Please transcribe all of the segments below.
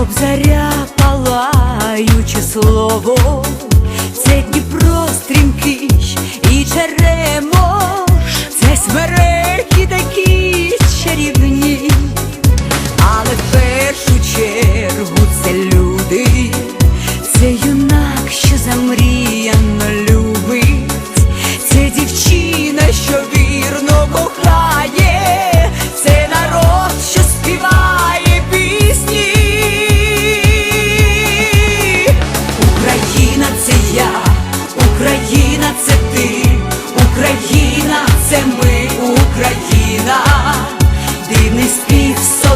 кобзаря палаюче слово, це Дніпро стрімкий і Черемош, це смереки такі чарівні, але в першу чергу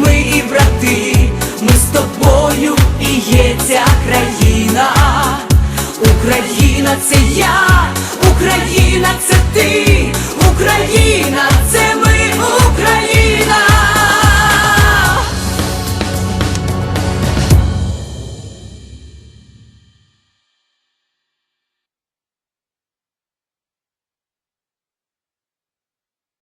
ми і брати, ми з тобою і є ця країна. Україна це я, Україна це ти, Україна це